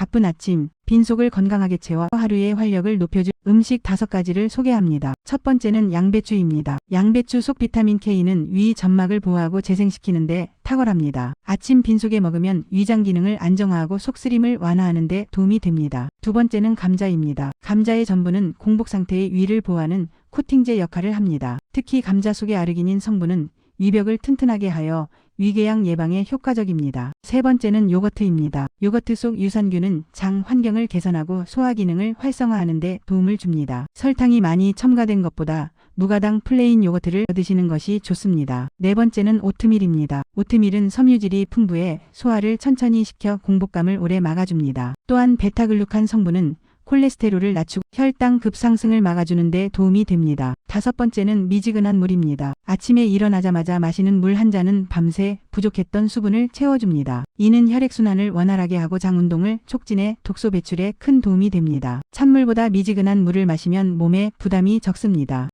바쁜 아침, 빈속을 건강하게 채워 하루의 활력을 높여줄 음식 다섯 가지를 소개합니다. 첫 번째는 양배추입니다. 양배추 속 비타민 K는 위 점막을 보호하고 재생시키는데 탁월합니다. 아침 빈속에 먹으면 위장 기능을 안정화하고 속쓰림을 완화하는 데 도움이 됩니다. 두 번째는 감자입니다. 감자의 전분은 공복 상태의 위를 보호하는 코팅제 역할을 합니다. 특히 감자 속의 아르기닌 성분은 위벽을 튼튼하게 하여 위궤양 예방에 효과적입니다. 세 번째는 요거트입니다. 요거트 속 유산균은 장 환경을 개선하고 소화 기능을 활성화하는 데 도움을 줍니다. 설탕이 많이 첨가된 것보다 무가당 플레인 요거트를 드시는 것이 좋습니다. 네 번째는 오트밀입니다. 오트밀은 섬유질이 풍부해 소화를 천천히 시켜 공복감을 오래 막아줍니다. 또한 베타글루칸 성분은 콜레스테롤을 낮추고 혈당 급상승을 막아주는 데 도움이 됩니다. 다섯 번째는 미지근한 물입니다. 아침에 일어나자마자 마시는 물 한 잔은 밤새 부족했던 수분을 채워줍니다. 이는 혈액순환을 원활하게 하고 장운동을 촉진해 독소 배출에 큰 도움이 됩니다. 찬물보다 미지근한 물을 마시면 몸에 부담이 적습니다.